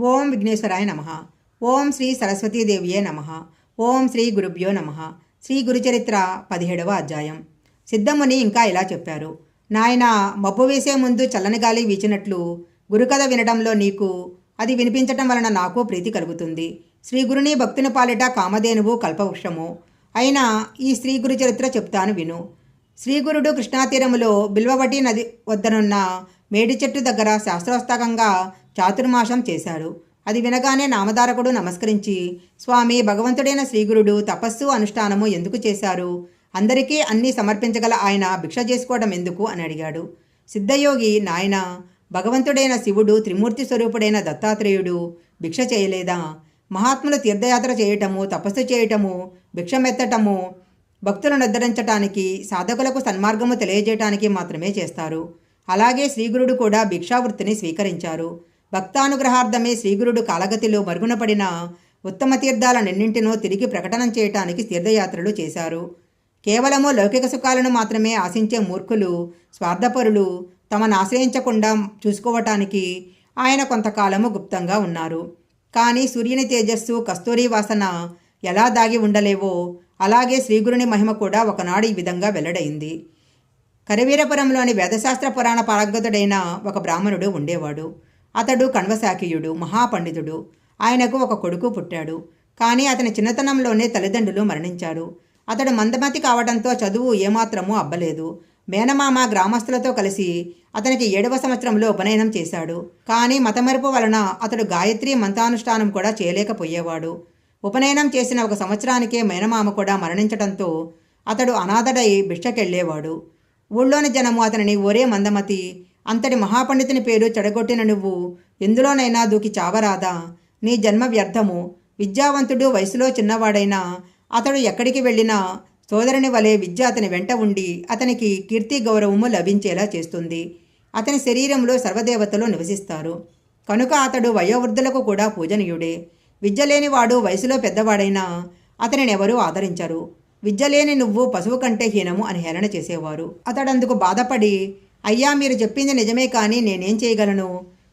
ఓం విఘ్నేశ్వరాయ నమ. ఓం శ్రీ సరస్వతీదేవియే నమ. ఓం శ్రీ గురుభ్యో నమ. శ్రీ గురుచరిత్ర పదిహేడవ అధ్యాయం. సిద్ధముని ఇంకా ఇలా చెప్పారు. నాయన మబ్బు వేసే ముందు చల్లని గాలి వీచినట్లు గురుకథ వినడంలో నీకు అది వినిపించటం వలన నాకు ప్రీతి కలుగుతుంది. శ్రీ గురుని భక్తుని పాలిట కామధేనువు కల్పవృక్షము. అయినా ఈ శ్రీ గురు చరిత్ర చెప్తాను విను. శ్రీగురుడు కృష్ణాతీరములో బిల్వవటి నది వద్దనున్న మేడి చెట్టు దగ్గర శాస్త్రోత్సాహంగా చాతుర్మాసం చేశాడు. అది వినగానే నామధారకుడు నమస్కరించి స్వామి భగవంతుడైన శ్రీగురుడు తపస్సు అనుష్ఠానము ఎందుకు చేశారు? అందరికీ అన్నీ సమర్పించగల ఆయన భిక్ష చేసుకోవడం ఎందుకు? అని అడిగాడు. సిద్ధయోగి నాయన భగవంతుడైన శివుడు త్రిమూర్తి స్వరూపుడైన దత్తాత్రేయుడు భిక్ష చేయలేదా? మహాత్ములు తీర్థయాత్ర చేయటము తపస్సు చేయటము భిక్షమెత్తటము భక్తులను ఉద్ధరించటానికి సాధకులకు సన్మార్గము తెలియజేయటానికి మాత్రమే చేస్తారు. అలాగే శ్రీగురుడు కూడా భిక్షావృత్తిని స్వీకరించారు. భక్తానుగ్రహార్థమే శ్రీగురుడు కాలగతిలో మరుగున పడిన ఉత్తమ తీర్థాలన్నింటినో తిరిగి ప్రకటనం చేయటానికి తీర్థయాత్రలు చేశారు. కేవలము లౌకిక సుఖాలను మాత్రమే ఆశించే మూర్ఖులు స్వార్థపరులు తమను ఆశ్రయించకుండా చూసుకోవటానికి ఆయన కొంతకాలము గుప్తంగా ఉన్నారు. కానీ సూర్యుని తేజస్సు కస్తూరి వాసన ఎలా దాగి ఉండలేవో అలాగే శ్రీగురుని మహిమ కూడా ఒకనాడు ఈ విధంగా వెల్లడైంది. కరివీరపురంలోని వేదశాస్త్ర పురాణ పారగతుడైన ఒక బ్రాహ్మణుడు ఉండేవాడు. అతడు కణ్వశాఖీయుడు మహాపండితుడు. ఆయనకు ఒక కొడుకు పుట్టాడు. కానీ అతని చిన్నతనంలోనే తల్లిదండ్రులు మరణించారు. అతడు మందమతి కావడంతో చదువు ఏమాత్రమూ అబ్బలేదు. మేనమామ గ్రామస్తులతో కలిసి అతనికి ఏడవ సంవత్సరంలో ఉపనయనం చేశాడు. కానీ మతమరుపు వలన అతడు గాయత్రి మంత్రానుష్ఠానం కూడా చేయలేకపోయేవాడు. ఉపనయనం చేసిన ఒక సంవత్సరానికే మేనమామ కూడా మరణించడంతో అతడు అనాథడై భిక్షకెళ్ళేవాడు. ఊళ్ళోని జనము అతనిని ఒరే మందమతి అంతటి మహాపండితుని పేరు చెడగొట్టిన నువ్వు ఎందులోనైనా దూకి చావరాదా? నీ జన్మ వ్యర్థము. విద్యావంతుడు వయసులో చిన్నవాడైనా అతడు ఎక్కడికి వెళ్ళినా సోదరుని వలె విద్య అతని వెంట ఉండి అతనికి కీర్తి గౌరవము లభించేలా చేస్తుంది. అతని శరీరంలో సర్వదేవతలు నివసిస్తారు. కనుక అతడు వయోవృద్ధులకు కూడా పూజనీయుడే. విద్య లేనివాడు వయసులో పెద్దవాడైనా అతనిని ఎవరూ ఆదరించరు. విద్య లేని నువ్వు పశువు కంటే హీనము అని హేళన చేసేవారు. అతడందుకు బాధపడి అయ్యా మీరు చెప్పింది నిజమే కానీ నేనేం చేయగలను?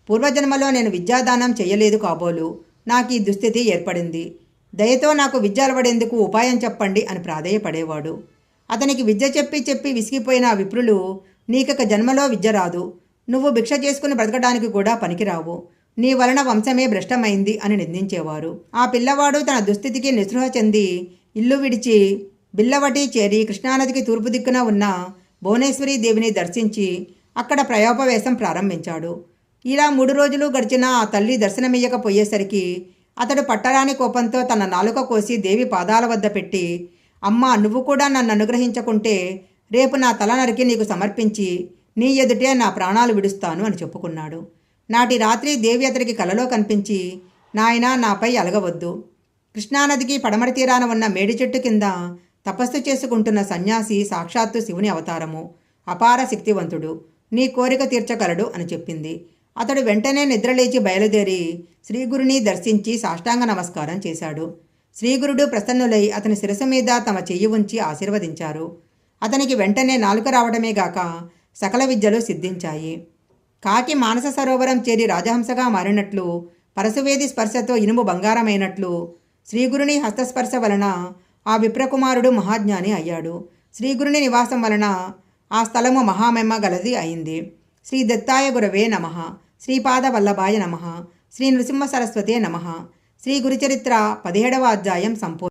పూర్వజన్మలో నేను విద్యాదానం చేయలేదు కాబోలు. నాకు ఈ దుస్థితి ఏర్పడింది. దయతో నాకు విద్య అలవడేందుకు ఉపాయం చెప్పండి అని ప్రాధేయపడేవాడు. అతనికి విద్య చెప్పి చెప్పి విసిగిపోయిన ఆ విప్రులు నీకొక జన్మలో విద్య రాదు. నువ్వు భిక్ష చేసుకుని బ్రతకడానికి కూడా పనికిరావు. నీ వలన వంశమే భ్రష్టమైంది అని నిందించేవారు. ఆ పిల్లవాడు తన దుస్థితికి నిస్పృహ చెంది ఇల్లు విడిచి బిల్లవటి చేరి కృష్ణానదికి తూర్పు దిక్కున ఉన్న భువనేశ్వరి దేవిని దర్శించి అక్కడ ప్రయోపవేశం ప్రారంభించాడు. ఇలా మూడు రోజులు గడిచిన ఆ తల్లి దర్శనమియ్యకపోయేసరికి అతడు పట్టరాని కోపంతో తన నాలుక కోసి దేవి పాదాల వద్ద పెట్టి అమ్మా నువ్వు కూడా నన్ను అనుగ్రహించకుంటే రేపు నా తల నరికి నీకు సమర్పించి నీ ఎదుటే నా ప్రాణాలు విడుస్తాను అని చెప్పుకున్నాడు. నాటి రాత్రి దేవి అతడికి కలలో కనిపించి నాయన నాపై అలగవద్దు. కృష్ణానదికి పడమర తీరాన ఉన్న మేడి చెట్టు కింద తపస్సు చేసుకుంటున్న సన్యాసి సాక్షాత్తు శివుని అవతారము. అపార శక్తివంతుడు. నీ కోరిక తీర్చగలడు అని చెప్పింది. అతడు వెంటనే నిద్రలేచి బయలుదేరి శ్రీగురుని దర్శించి సాష్టాంగ నమస్కారం చేశాడు. శ్రీగురుడు ప్రసన్నులై అతని శిరసు మీద తమ చెయ్యి ఉంచి ఆశీర్వదించారు. అతనికి వెంటనే నాలుక రావడమే గాక సకల విద్యలు సిద్ధించాయి. కాకి మానస సరోవరం చేరి రాజహంసగా మారినట్లు పరశువేది స్పర్శతో ఇనుము బంగారమైనట్లు శ్రీగురుని హస్తస్పర్శ వలన ఆ విప్రకుమారుడు మహాజ్ఞాని అయ్యాడు. శ్రీగురుని నివాసం వలన ఆ స్థలము మహామెమ్మ గలది అయింది. శ్రీ దత్తాయ గురవే నమ. శ్రీపాద వల్లభాయ నమ. శ్రీ నృసింహ సరస్వతే నమ. శ్రీ గురుచరిత్ర పదిహేడవ అధ్యాయం సంపూర్ణ